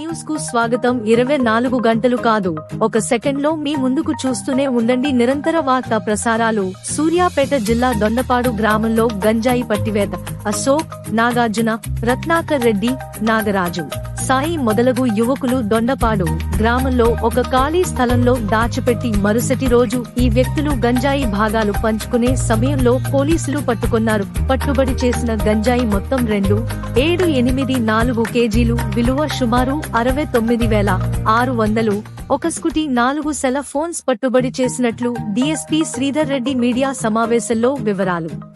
న్యూస్కు స్వాగతం. ఇరవై నాలుగు గంటలు కాదు. ఒక సెకండ్లో మీ ముందుకు చూస్తూనే ఉండండి నిరంతర వార్తా ప్రసారాలు. సూర్యాపేట జిల్లా దొండపాడు గ్రామంలో గంజాయి పట్టివేత. అశోక్ నాగార్జున రత్నాకర్ రెడ్డి నాగరాజు. సాయి మొదలగు యువకులు దొండపాడు గ్రామంలో ఒక ఖాళీ స్థలంలో దాచిపెట్టి మరుసటి రోజు ఈ వ్యక్తులు గంజాయి భాగాలు పంచుకునే సమయంలో పోలీసులు పట్టుకున్నారు. పట్టుబడి చేసిన గంజాయి మొత్తం రెండు ఏడు ఎనిమిది నాలుగు కేజీలు విలువ సుమారు అరవై తొమ్మిది వేల ఆరు వందలు. ఒక స్కూటీ నాలుగు సెల ఫోన్స్ పట్టుబడి చేసినట్లు డీఎస్పీ శ్రీధర్ రెడ్డి మీడియా సమావేశంలో వివరాలు.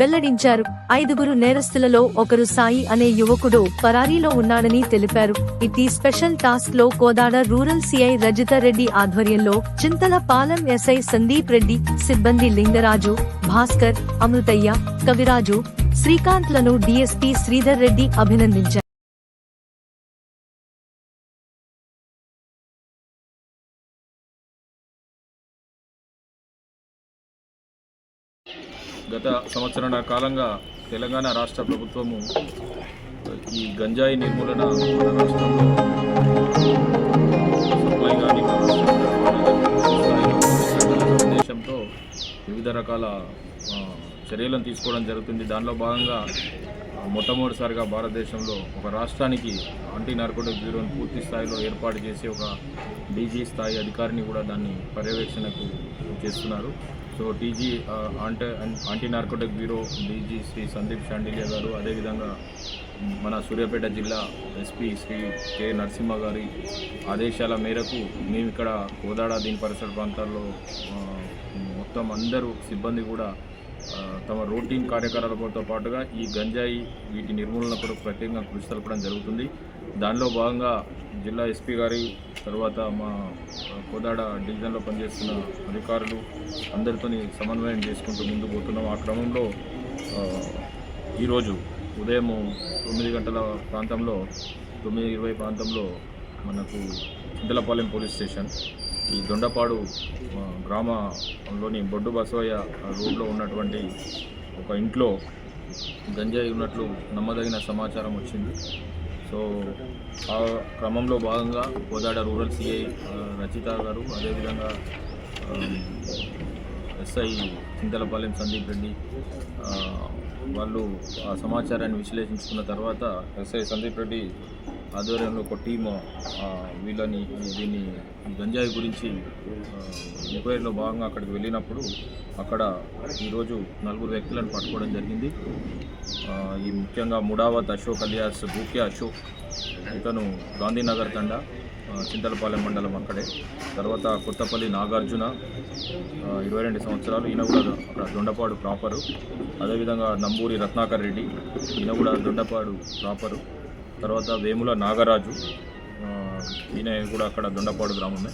వెల్లడించారు. ఐదుగురు నేరస్తులలో ఒకరు సాయి అనే యువకుడు పరారీలో ఉన్నాడని తెలిపారు. ఇటీ స్పెషల్ టాస్క్లో కోదాడ రూరల్ సిఐ రజిత రెడ్డి ఆధ్వర్యంలో చింతల పాలెం ఎస్ఐ సందీప్ రెడ్డి సిబ్బంది లింగరాజు భాస్కర్ అమృతయ్య కవిరాజు శ్రీకాంత్లను డిఎస్పీ శ్రీధర్ రెడ్డి అభినందించారు. గత సంవత్సరం కాలంగా తెలంగాణ రాష్ట్ర ప్రభుత్వము ఈ గంజాయి నిర్మూలన మన రాష్ట్రంలో సప్లై కానీ ఉద్దేశంతో వివిధ రకాల చర్యలను తీసుకోవడం జరుగుతుంది. దానిలో భాగంగా మొట్టమొదటిసారిగా భారతదేశంలో ఒక రాష్ట్రానికి యాంటీ నార్కోటిక్ బ్యూరోని పూర్తి స్థాయిలో ఏర్పాటు చేసి ఒక డీజీ స్థాయి అధికారిని కూడా దాన్ని పర్యవేక్షణకు చేస్తున్నారు. సో టీజీ అంటే anti narcotic bureau DG Shri Sandeep Shandilya garu అదేవిధంగా మన సూర్యాపేట జిల్లా ఎస్పీ శ్రీ కె నరసింహ గారి ఆదేశాల మేరకు మేము ఇక్కడ కోదాడ దీని పరిసర ప్రాంతాల్లో మొత్తం అందరూ సిబ్బంది కూడా తమ రొటీన్ కార్యకలాపాలతో పాటుగా ఈ గంజాయి వీటి నిర్మూలన కొరకు ప్రత్యేకంగా కృషి తెలపడం జరుగుతుంది. దానిలో భాగంగా జిల్లా ఎస్పీ గారి తర్వాత మా కోదాడ డివిజన్లో పనిచేస్తున్న అధికారులు అందరితోని సమన్వయం చేసుకుంటూ ముందు పోతున్నాం. ఆ క్రమంలో ఈరోజు ఉదయం తొమ్మిది గంటల ప్రాంతంలో తొమ్మిది ఇరవై ప్రాంతంలో మనకు చింతలపాలెం పోలీస్ స్టేషన్ ఈ దొండపాడు గ్రామంలోని బొడ్డు బసవయ్య రోడ్లో ఉన్నటువంటి ఒక ఇంట్లో గంజాయి ఉన్నట్లు నమ్మదగిన సమాచారం వచ్చింది. సో ఆ క్రమంలో భాగంగా కోదాడ రూరల్ సిఐ రచిత గారు అదేవిధంగా ఎస్ఐ చింతలపాలెం సందీప్ రెడ్డి వాళ్ళు ఆ సమాచారాన్ని విశ్లేషించుకున్న తర్వాత ఎస్ఐ సందీప్ రెడ్డి ఆధ్వర్యంలో ఒక టీము వీళ్ళని దీన్ని గంజాయి గురించి ఎంక్వైరీలో భాగంగా అక్కడికి వెళ్ళినప్పుడు అక్కడ ఈరోజు నలుగురు వ్యక్తులను పట్టుకోవడం జరిగింది. ఈ ముఖ్యంగా ముడావత్ అశోక్ అలియాస్ భూక్య అశోక్ ఇతను గాంధీనగర్ తండ చింతలపాలెం మండలం అక్కడే. తర్వాత కొత్తపల్లి నాగార్జున ఇరవై రెండు సంవత్సరాలు. ఈయన కూడా అక్కడ దొండపాడు ప్రాపరు. అదేవిధంగా నంబూరి రత్నాకర్ రెడ్డి ఈయన కూడా దొండపాడు ప్రాపరు. తర్వాత వేముల నాగరాజు ఈయన కూడా అక్కడ దొండపాడు గ్రామమే.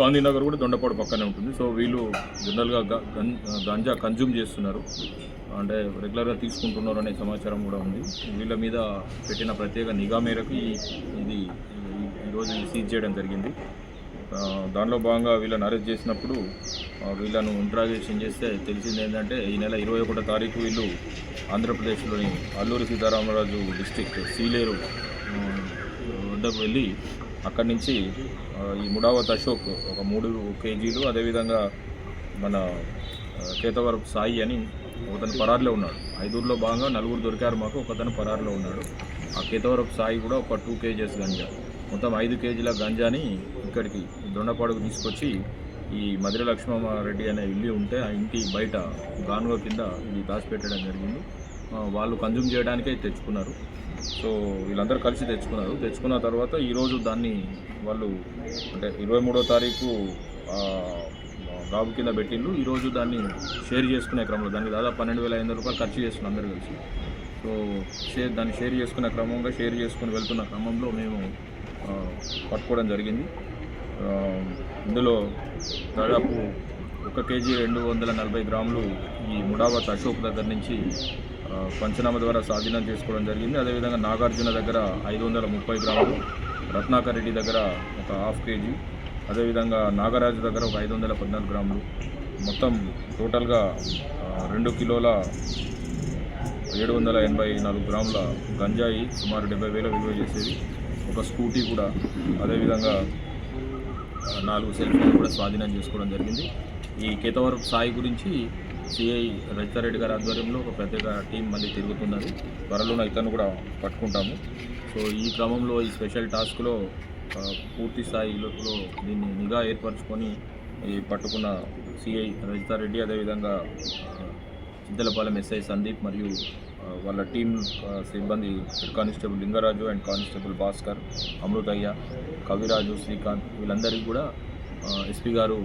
గాంధీనగర్ కూడా దొండపాడు పక్కనే ఉంటుంది. సో వీళ్ళు జనరల్గా గంజా కన్జ్యూమ్ చేస్తున్నారు. అంటే రెగ్యులర్గా తీసుకుంటున్నారు అనే సమాచారం కూడా ఉంది. వీళ్ళ మీద పెట్టిన ప్రత్యేక నిఘా మేరకు ఈ ఇది ఈ- ఈరోజు సీజ్ చేయడం జరిగింది. దానిలో భాగంగా వీళ్ళని అరెస్ట్ చేసినప్పుడు వీళ్ళను ఇంట్రాగేషన్ చేస్తే తెలిసింది ఏంటంటే ఈ నెల ఇరవై ఒకటో తారీఖు వీళ్ళు ఆంధ్రప్రదేశ్లోని అల్లూరి సీతారామరాజు డిస్టిక్ సీలేరు వద్దకు వెళ్ళి అక్కడి నుంచి ఈ ముడావత్ అశోక్ ఒక మూడు కేజీలు అదేవిధంగా మన కేతవరపు సాయి అని ఒకతను పరారులో ఉన్నాడు. ఐదుగురిలో భాగంగా నలుగురు దొరికారు మాకు ఒకతను పరారులో ఉన్నాడు. ఆ కేతవరపు సాయి కూడా ఒక టూ కేజీస్ గంజా. మొత్తం ఐదు కేజీల గంజాని ఇక్కడికి దొండపాడుకు తీసుకొచ్చి ఈ మధుర లక్ష్మణరెడ్డి అనే ఇల్లు ఉంటే ఆ ఇంటి బయట గానుగ కింద ఇది దాచిపెట్టడం జరిగింది. వాళ్ళు కన్జ్యూమ్ చేయడానికే తెచ్చుకున్నారు. సో వీళ్ళందరూ కలిసి తెచ్చుకున్నారు. తెచ్చుకున్న తర్వాత ఈరోజు దాన్ని వాళ్ళు అంటే ఇరవై మూడో తారీఖు గాబు కింద పెట్టిండ్రు ఈరోజు దాన్ని షేర్ చేసుకునే క్రమంలో దానికి దాదాపు పన్నెండు వేల ఐదు వందల రూపాయలు ఖర్చు చేస్తున్నాం అందరూ కలిసి. సో షేర్ దాన్ని షేర్ చేసుకునే క్రమంగా షేర్ చేసుకుని వెళ్తున్న క్రమంలో మేము పట్టుకోవడం జరిగింది. ఇందులో దాదాపు ఒక కేజీ రెండు వందల నలభై గ్రాములు ఈ ముడావత్ అశోక్ దగ్గర నుంచి పంచనామా ద్వారా స్వాధీనం చేసుకోవడం జరిగింది. అదేవిధంగా నాగార్జున దగ్గర ఐదు వందల ముప్పై గ్రాములు రత్నాకర్ రెడ్డి దగ్గర ఒక హాఫ్ కేజీ అదేవిధంగా నాగరాజు దగ్గర ఒక ఐదు వందల పద్నాలుగు గ్రాములు. మొత్తం టోటల్గా రెండు కిలోల ఏడు వందల ఎనభై నాలుగు గ్రాముల గంజాయి సుమారు డెబ్బై వేల విలువ చేసేది. ఒక స్కూటీ కూడా అదేవిధంగా నాలుగు సెల్ఫీలు కూడా స్వాధీనం చేసుకోవడం జరిగింది. ఈ కేతవరపు సాయి గురించి సిఐ రజితారెడ్డి గారి ఆధ్వర్యంలో ఒక ప్రత్యేక టీం మళ్ళీ తిరుగుతున్నది. త్వరలోనే ఇతను కూడా పట్టుకుంటాము. సో ఈ క్రమంలో ఈ స్పెషల్ టాస్క్లో పూర్తి స్థాయిలో దీన్ని నిఘా ఏర్పరచుకొని ఈ పట్టుకున్న సిఐ రజితారెడ్డి అదేవిధంగా సిద్దలపాలెం ఎస్ఐ సందీప్ మరియు వాళ్ళ టీం సిబ్బంది head constable Lingaraju and constable Bhaskar Amruthaiah Kaviraju Srikanth వీళ్ళందరికీ కూడా ఎస్పీ గారు